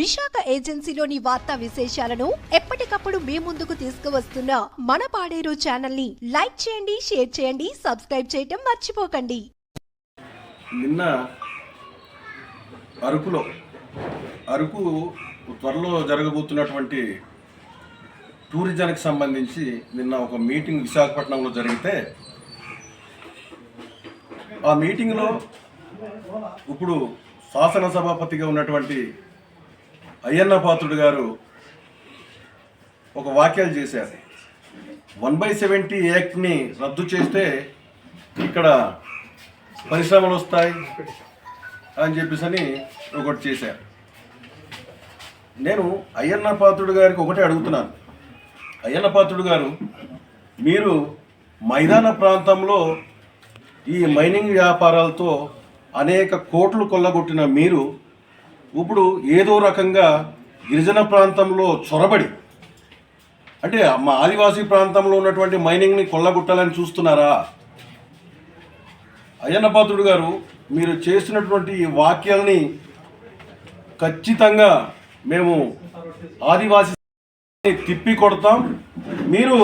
విశాఖ ఏజెన్సీలోని వార్తా విశేషాలను ఎప్పటికప్పుడు మీ ముందుకు తీసుకువస్తున్న మన పాడేరు ఛానల్ని లైక్ చేయండి షేర్ చేయండి సబ్స్క్రైబ్ చేయటం మర్చిపోకండి. నిన్న అరకులో అరకు త్వరలో జరగబోతున్నటువంటి టూరిజానికి సంబంధించి నిన్న ఒక మీటింగ్ విశాఖపట్నంలో జరిగితే ఆ మీటింగ్లో ఇప్పుడు శాసనసభాపతిగా ఉన్నటువంటి అయ్యన్న పాత్రుడు గారు ఒక వాక్యాలు చేశారు. వన్ బై సెవెంటీ యాక్ట్ని రద్దు చేస్తే ఇక్కడ పరిశ్రమలు వస్తాయి అని చెప్పేసి అని ఒకటి చేశారు. నేను అయ్యన్న పాత్రుడు గారికి ఒకటే అడుగుతున్నాను. అయ్యన్న పాత్రుడు గారు మీరు మైదాన ప్రాంతంలో ఈ మైనింగ్ వ్యాపారాలతో అనేక కోట్లు కొల్లగొట్టిన మీరు ఇప్పుడు ఏదో రకంగా గిరిజన ప్రాంతంలో చొరబడి అంటే మా ఆదివాసీ ప్రాంతంలో ఉన్నటువంటి మైనింగ్ని కొల్లగొట్టాలని చూస్తున్నారా? అయ్యన్నపాత్రుడు గారు మీరు చేసినటువంటి ఈ వాక్యాల్ని ఖచ్చితంగా మేము ఆదివాసీ తిప్పి కొడతాం. మీరు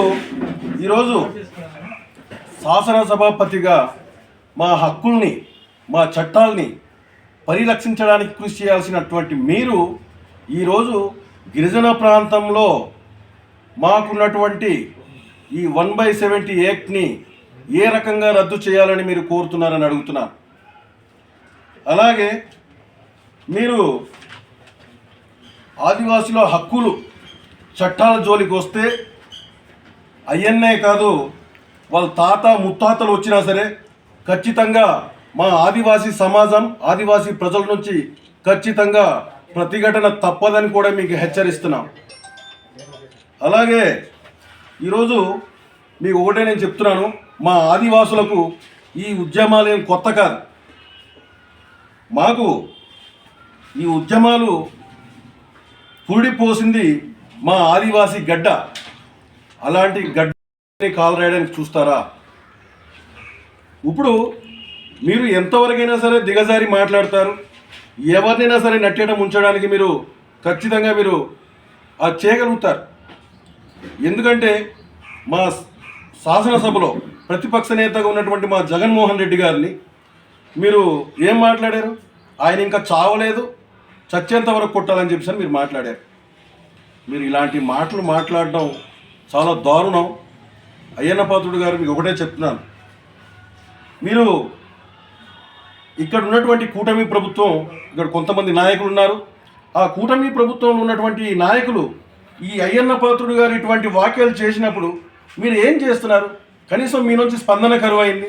ఈరోజు శాసనసభాపతిగా మా హక్కుల్ని మా చట్టాల్ని పరిరక్షించడానికి కృషి చేయాల్సినటువంటి మీరు ఈరోజు గిరిజన ప్రాంతంలో మాకున్నటువంటి ఈ వన్ బై సెవెంటీ యాక్ట్ని ఏ రకంగా రద్దు చేయాలని మీరు కోరుతున్నారని అడుగుతున్నాను. అలాగే మీరు ఆదివాసుల హక్కులు చట్టాల జోలికి వస్తే అయ్యన్నే కాదు వాళ్ళ తాత ముత్తాతలు వచ్చినా సరే ఖచ్చితంగా మా ఆదివాసీ సమాజం ఆదివాసీ ప్రజల నుంచి ఖచ్చితంగా ప్రతిఘటన తప్పదని కూడా మీకు హెచ్చరిస్తున్నాం. అలాగే ఈరోజు మీకు ఒకటే నేను చెప్తున్నాను మా ఆదివాసులకు ఈ ఉద్యమాలు ఏం కొత్త కాదు. మాకు ఈ ఉద్యమాలు పూడిపోసింది మా ఆదివాసీ గడ్డ. అలాంటి గడ్డని కాలు రాయడానికి చూస్తారా? ఇప్పుడు మీరు ఎంతవరకైనా సరే దిగజారి మాట్లాడతారు. ఎవరినైనా సరే నట్టేయడం ఉంచడానికి మీరు ఖచ్చితంగా మీరు అది చేయగలుగుతారు. ఎందుకంటే మా శాసనసభలో ప్రతిపక్ష నేతగా ఉన్నటువంటి మా జగన్మోహన్ రెడ్డి గారిని మీరు ఏం మాట్లాడారు? ఆయన ఇంకా చావలేదు. చచ్చేంత వరకు కొట్టాలని చెప్పేసి మీరు మాట్లాడారు. మీరు ఇలాంటి మాటలు మాట్లాడడం చాలా దారుణం. అయ్యన్నపాత్రుడు గారు మీకు ఒకటే చెప్తున్నాను. మీరు ఇక్కడ ఉన్నటువంటి కూటమి ప్రభుత్వం ఇక్కడ కొంతమంది నాయకులు ఉన్నారు. ఆ కూటమి ప్రభుత్వంలో ఉన్నటువంటి నాయకులు ఈ అయ్యన్న పాత్రుడు గారు ఇటువంటి వాక్యాలు చేసినప్పుడు మీరు ఏం చేస్తున్నారు? కనీసం మీ నుంచి స్పందన కరువు అయింది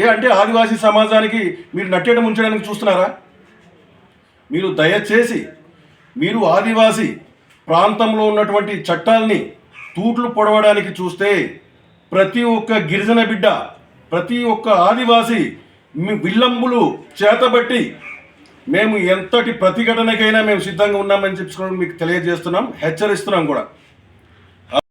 ఏ అంటే ఆదివాసీ సమాజానికి మీరు నట్టేట ఉంచడానికి చూస్తున్నారా? మీరు దయచేసి మీరు ఆదివాసీ ప్రాంతంలో ఉన్నటువంటి చట్టాల్ని తూట్లు పొడవడానికి చూస్తే ప్రతి ఒక్క గిరిజన బిడ్డ ప్రతి ఒక్క ఆదివాసీ మీ విల్లంబులు చేతబట్టి మేము ఎంతటి ప్రతిఘటనకైనా మేము సిద్ధంగా ఉన్నామని చెప్పుకోవడం మీకు తెలియజేస్తున్నాం హెచ్చరిస్తున్నాం కూడా.